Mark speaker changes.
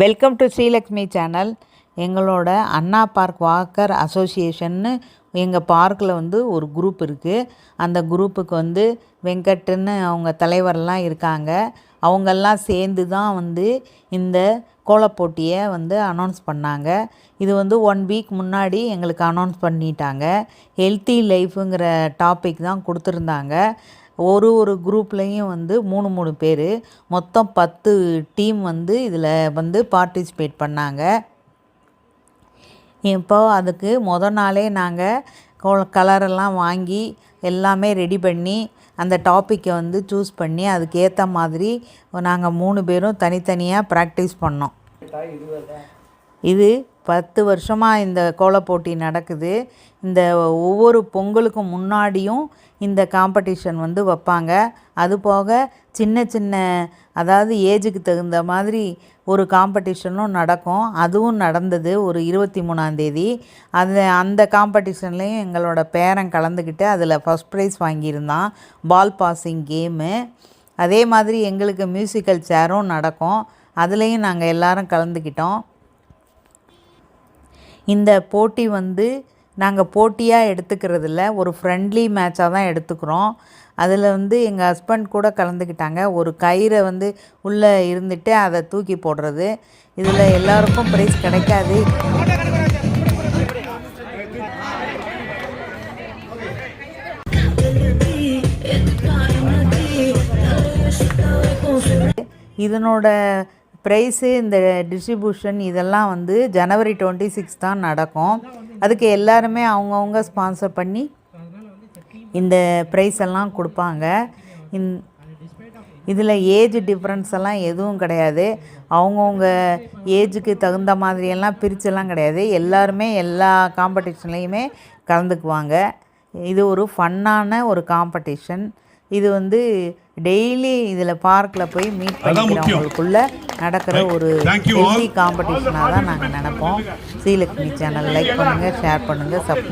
Speaker 1: Welcome to Srilakshmi channel எங்களோட அண்ணா park Walker அசோசியேஷன்னு எங்கள் பார்க்கில் வந்து ஒரு குரூப் இருக்குது அந்த குரூப்புக்கு வந்து வெங்கட்டுன்னு அவங்க தலைவர்லாம் இருக்காங்க. அவங்கெல்லாம் சேர்ந்து தான் வந்து இந்த கோலப்போட்டியை வந்து அனௌன்ஸ் பண்ணாங்க. இது வந்து ஒன் வீக் முன்னாடி எங்களுக்கு அனௌன்ஸ் பண்ணிட்டாங்க. ஹெல்த்தி லைஃபுங்கிற டாபிக் தான் கொடுத்துருந்தாங்க. ஒரு ஒரு குரூப்லேயும் வந்து மூணு மூணு பேர். மொத்தம் பத்து டீம் வந்து இதில் வந்து பார்ட்டிசிபேட் பண்ணாங்க. இப்போ அதுக்கு முத நாளே நாங்கள் கலரெல்லாம் வாங்கி எல்லாமே ரெடி பண்ணி அந்த டாப்பிக்கை வந்து சூஸ் பண்ணி அதுக்கேற்ற மாதிரி நாங்கள் மூணு பேரும் தனித்தனியாக ப்ராக்டிஸ் பண்ணோம். இது பத்து வருஷமாக இந்த கோலப்போட்டி நடக்குது. இந்த ஒவ்வொரு பொங்கலுக்கும் முன்னாடியும் இந்த காம்படிஷன் வந்து வைப்பாங்க. அதுபோக சின்ன சின்ன அதாவது ஏஜுக்கு தகுந்த மாதிரி ஒரு காம்படிஷனும் நடக்கும். அதுவும் நடந்தது ஒரு இருபத்தி மூணாந்தேதி அது அந்த காம்படிஷன்லேயும் எங்களோட பேரன் கலந்துக்கிட்டு அதில் ஃபஸ்ட் ப்ரைஸ் வாங்கியிருந்தான். பால் பாசிங் கேமு அதே மாதிரி எங்களுக்கு மியூசிக்கல் சேரும் நடக்கும். அதுலேயும் நாங்கள் எல்லோரும் கலந்துக்கிட்டோம். இந்த போட்டி வந்து நாங்கள் போட்டியாக எடுத்துக்கிறது இல்லை ஒரு ஃப்ரெண்ட்லி மேட்சாக தான் எடுத்துக்கிறோம். அதில் வந்து எங்கள் ஹஸ்பண்ட் கூட கலந்துக்கிட்டாங்க. ஒரு கயிறை வந்து உள்ளே இருந்துட்டு அதை தூக்கி போடுறது. இதில் எல்லாருக்கும் ப்ரைஸ் கிடைக்காது. இதனோட ப்ரைஸு இந்த டிஸ்ட்ரிபியூஷன் இதெல்லாம் வந்து ஜனவரி டுவெண்ட்டி சிக்ஸ் தான் நடக்கும். அதுக்கு எல்லாருமே அவங்கவுங்க ஸ்பான்சர் பண்ணி இந்த ப்ரைஸ் எல்லாம் கொடுப்பாங்க. இந் இதில் ஏஜ் டிஃப்ரென்ஸ் எல்லாம் எதுவும் கிடையாது. அவங்கவுங்க ஏஜுக்கு தகுந்த மாதிரியெல்லாம் பிரிச்செல்லாம் கிடையாது. எல்லாருமே எல்லா காம்படிஷன்லேயுமே கலந்துக்குவாங்க. இது ஒரு ஃபன்னான ஒரு காம்படிஷன் இது வந்து டெய்லி இதில் பார்க்கில் போய் மீட் பண்ணிக்கிறவங்களுக்குள்ள நடக்கிற ஒரு டெய்லி காம்படிஷனாக தான் நாங்கள் நினைப்போம் ஸ்ரீலக்ஷ்மி சேனல் லைக் பண்ணுங்கள் ஷேர் பண்ணுங்கள் சப்